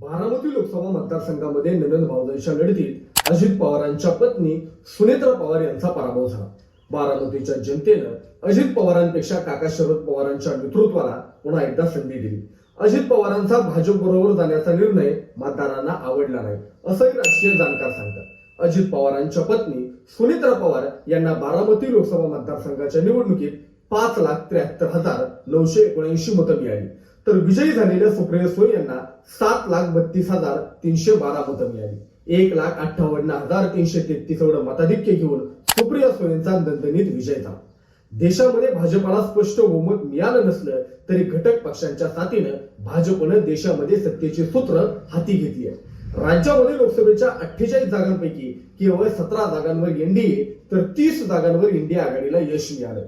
बारामती लोकसभा मतदारसंघामध्ये नंदन भावजांच्या लढतीत अजित पवारांच्या पत्नी सुनेत्रा पवार यांचा पराभव झाला. बारामतीच्या जनतेनं अजित पवारांपेक्षा काका शरद पवारांच्या नेतृत्वाला पुन्हा एकदा संधी दिली. अजित पवारांचा भाजप बरोबर जाण्याचा निर्णय मतदारांना आवडला नाही असंही राजकीय जाणकार सांगतात. अजित पवारांच्या पत्नी सुनेत्रा पवार यांना बारामती लोकसभा मतदारसंघाच्या निवडणुकीत पाच लाख त्र्याहत्तर हजार नऊशे एकोणऐंशी मतं मिळाली. तर विजयी झालेल्या सुप्रिया सुळे यांना सात लाख बत्तीस हजार तीनशे बारा मतं मिळाली. एक लाख अठ्ठावन्न हजार तीनशे तेहतीस एवढं मताधिक्य घेऊन सुप्रिया सुळेंचा दणदणीत विजय झाला. देशामध्ये भाजपाला स्पष्ट बहुमत मिळालं नसलं तरी घटक पक्षांच्या साथीनं भाजपनं देशामध्ये सत्तेची सूत्र हाती घेतली आहे. राज्यामध्ये लोकसभेच्या अठ्ठेचाळीस जागांपैकी केवळ सतरा जागांवर एनडीए तर तीस जागांवर इंडिया आघाडीला यश मिळालं.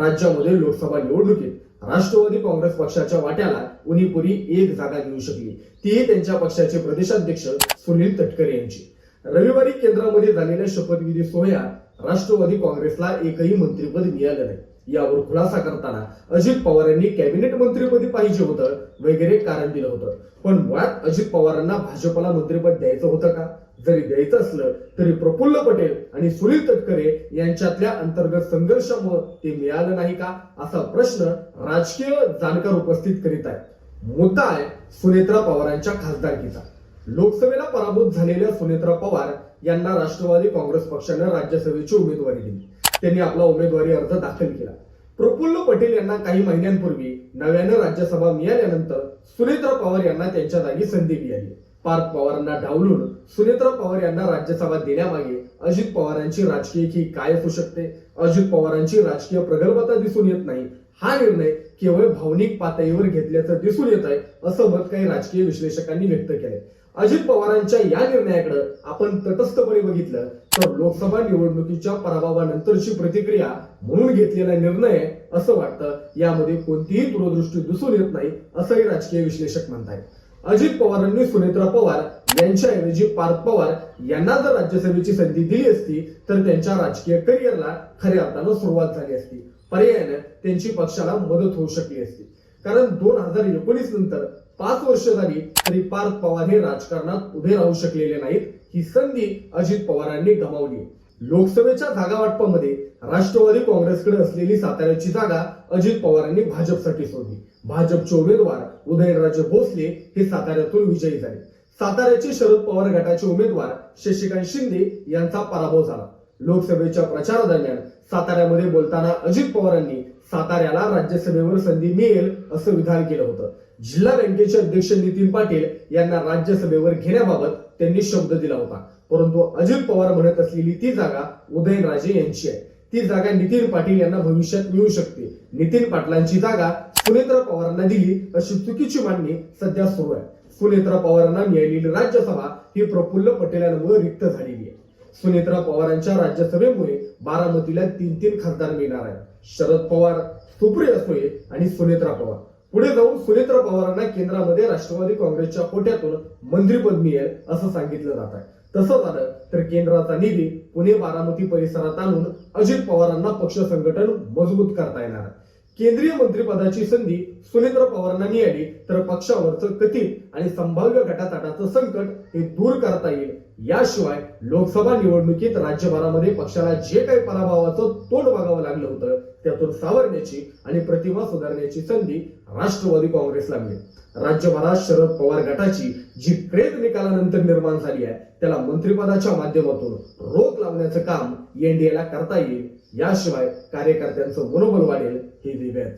राज्यामध्ये लोकसभा निवडणुकीत राष्ट्रवादी काँग्रेस पक्षाच्या वाट्याला उनीपुरी एक जागा मिळू शकली. तीही त्यांच्या पक्षाचे प्रदेशाध्यक्ष सुनील तटकरे यांची. रविवारी केंद्रामध्ये झालेल्या शपथविधी सोहळ्यात राष्ट्रवादी काँग्रेसला एकही मंत्रिपद मिळालं नाही. यावर खुलासा करताना अजित पवार यांनी कॅबिनेट मंत्रीपदी पाहिजे होतं वगैरे कारण दिलं होतं. पण मुळात अजित पवारांना भाजपला मंत्रिपद द्यायचं होतं का? जरी द्यायचं असलं तरी प्रफुल्ल पटेल आणि सुनील तटकरे यांच्यातल्या अंतर्गत संघर्षामुळे ते मिळालं नाही का? असा प्रश्न राजकीय जाणकार उपस्थित करीत आहे मुद्दा आहे सुनेत्रा पवारांच्या खासदारकीचा. लोकसभेला पराभूत झालेल्या सुनेत्रा पवार यांना राष्ट्रवादी काँग्रेस पक्षानं राज्यसभेची उमेदवारी दिली. त्यांनी आपला उमेदवारी अर्ज दाखल केला. प्रफुल्ल पटेल यांना काही महिन्यांपूर्वी नव्यानं राज्यसभा मिळाल्यानंतर सुनेत्रा पवार यांना त्यांच्या जागी संधी मिळाली. पार्थ पवारांना डावलून सुनेत्रा पवार यांना राज्यसभा देण्यामागे अजित पवारांची राजकीय की काय असू शकते? अजित पवारांची राजकीय प्रगल्भता दिसून येत नाही. हा निर्णय केवळ भावनिक पातळीवर घेतल्याचं दिसून येत आहे असं मत काही राजकीय विश्लेषकांनी व्यक्त केलंय. अजित पवारांच्या या निर्णयाकडे आपण तटस्थपणे बघितलं तर लोकसभा निवडणुकीच्या पराभवानंतरची प्रतिक्रिया म्हणून घेतलेला निर्णय असं वाटतं. यामध्ये कोणतीही दूरदृष्टी दिसून येत नाही असंही राजकीय विश्लेषक म्हणतायत. अजित पवारांनी सुनेत्रा पवार यांच्याऐवजी पार्थ पवार यांना जर राज्यसभेची संधी दिली असती तर त्यांच्या राजकीय करिअरला खऱ्या अर्थानं सुरुवात झाली असती. पर्यायानं त्यांची पक्षाला मदत होऊ शकली असती. कारण दोन हजार एकोणीस नंतर पाच वर्ष झाली तरी पार्थ पवार हे राजकारणात उभे राहू शकलेले नाहीत. ही संधी अजित पवारांनी गमावली. लोकसभेच्या जागा वाटपामध्ये राष्ट्रवादी काँग्रेसकडे असलेली साताऱ्याची जागा अजित पवारांनी भाजपसाठी सोडली. भाजपचे उमेदवार उदयनराजे भोसले हे साताऱ्यातून विजयी झाले. साताऱ्याचे शरद पवार गटाचे उमेदवार शशिकांत शिंदे यांचा पराभव झाला. लोकसभेच्या प्रचारादरम्यान साताऱ्यामध्ये बोलताना अजित पवारांनी साताऱ्याला राज्यसभेवर संधी मिळेल असं विधान केलं होतं. जिल्हा बँकेचे अध्यक्ष नितीन पाटील यांना राज्यसभेवर घेण्याबाबत त्यांनी शब्द दिला होता. परंतु अजित पवार म्हणत असलेली ती जागा उदयनराजे यांची आहे. ती जागा नितीन पाटील यांना भविष्यात मिळू शकते. नितीन पाटलांची जागा सुनेत्रा पवारांना दिली अशी चुकीची मांडणी सध्या सुरू आहे. सुनेत्रा पवारांना मिळालेली राज्यसभा ही प्रफुल्ल पटेलांमुळे रिक्त झालेली आहे. सुनेत्रा पवारांच्या राज्यसभेमुळे बारामतीला तीन तीन खासदार मिळणार आहे शरद पवार सुप्रिया सुळे आणि सुनेत्रा पवार. पुढे जाऊन सुनेत्रा पवारांना केंद्रामध्ये राष्ट्रवादी काँग्रेसच्या कोट्यातून मंत्रीपद मिळेल असं सांगितलं जात आहे. तसं झालं तर केंद्राचा निधी पुणे बारामती परिसरात आणून अजित पवारांना पक्ष संघटन मजबूत करता येणार आहे. केंद्रीय मंत्रिपदाची संधी सुनेंद्र पवारांना मिळाली तर पक्षावरचं कथित आणि संभाव्य गटातटाचं संकट हे दूर करता येईल. याशिवाय लोकसभा निवडणुकीत राज्यभरामध्ये पक्षाला जे काही पराभवाचं तोंड बघावं लागलं होतं त्यातून सावरण्याची आणि प्रतिमा सुधारण्याची संधी राष्ट्रवादी काँग्रेसला मिळेल. राज्यभरात शरद पवार गटाची जी क्रेज निकालानंतर निर्माण झाली आहे त्याला मंत्रिपदाच्या माध्यमातून रोख लावण्याचं काम एनडीएला करता येईल. याशिवाय कार्यकर्त्यांचं मनोबल वाढेल हे दिव्यात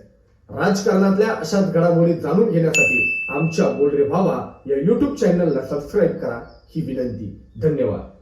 राजकारणातल्या अशाच घडामोडी जाणून घेण्यासाठी आमच्या बोलरे भावा या युट्यूब चॅनलला सबस्क्राईब करा ही विनंती. धन्यवाद.